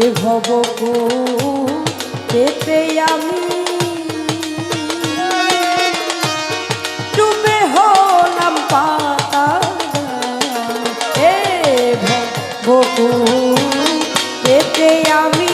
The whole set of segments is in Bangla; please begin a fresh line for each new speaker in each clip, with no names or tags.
এ ভব পেতে আমি। ডুবে হলাম পাতা এ ভব পেতে আমি।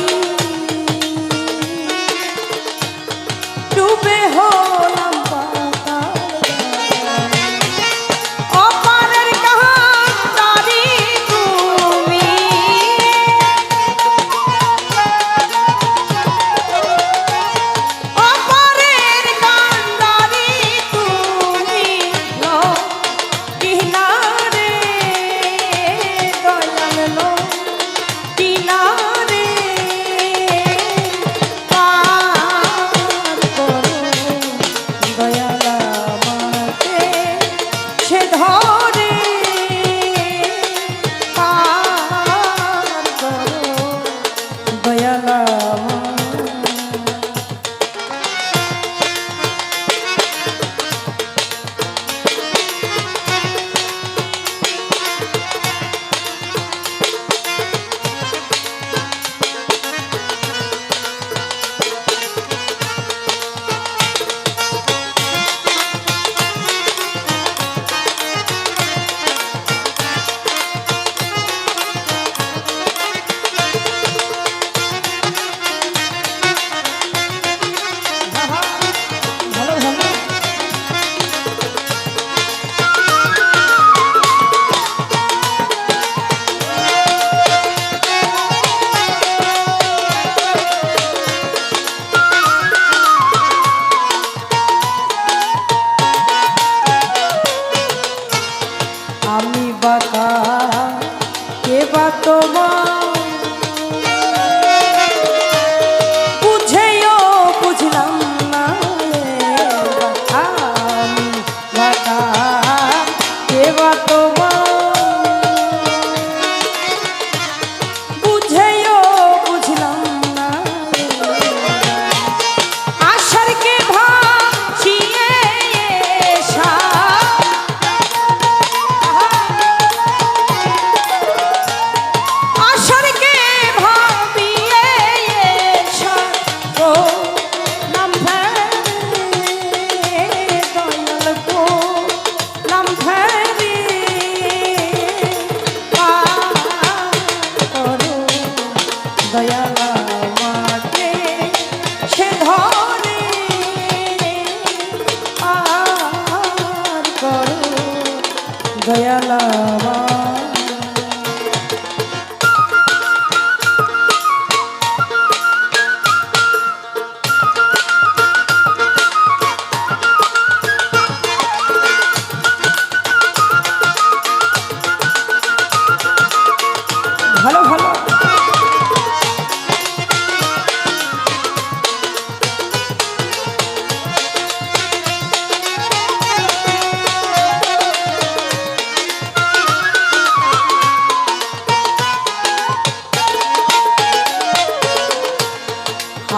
দয়াল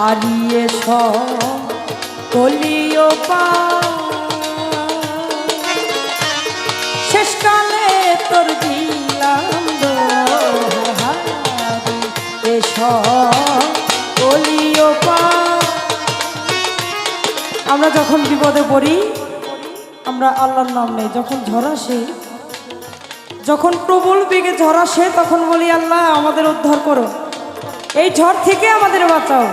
হারিয়ে কলিও পা। তোর দিলাম এস কলিও আমরা যখন বিপদে পড়ি, আমরা আল্লাহর নাম নেই যখন ঝড় আসে, যখন প্রবল বেগে ঝড় আসে, তখন বলি, আল্লাহ, আমাদের উদ্ধার করো। এই ঝড় থেকে আমাদের বাঁচাও।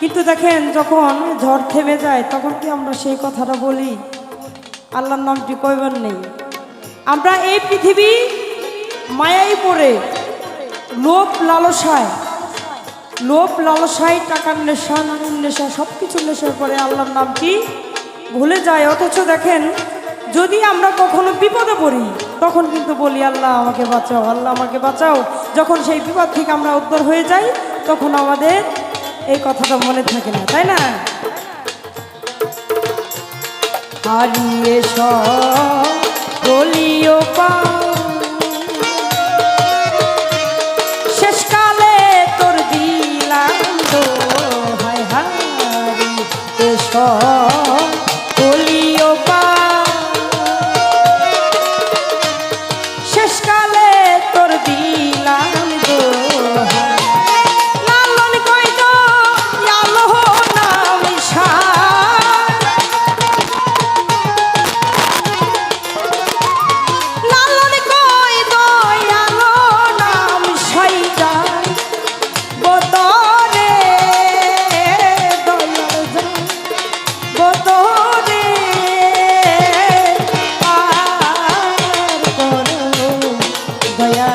কিন্তু দেখেন, যখন ঝড় থেমে যায়, তখন কি আমরা সেই কথাটা বলি? আল্লাহর নামটি কইবার নেই? আমরা এই পৃথিবী মায়াই পড়ে, লোভ লালসায় লোভ লালসায়, টাকার নেশা নারীর নেশা সব কিছু নেশার পরে আল্লাহর নামটি ভুলে যায়। অথচ দেখেন, যদি আমরা কখনো বিপদে পড়ি, তখন কিন্তু বলি, আল্লাহ, আমাকে বাঁচাও, আল্লাহ, আমাকে বাঁচাও। যখন সেই বিপদ থেকে আমরা উদ্ধার হয়ে যাই, তখন আমাদের এই কথাটা মনে থাকে না, তাই না? হারিয়ে সলিও পা শেষকালে তোর দিলাম হায় হারি এসব моя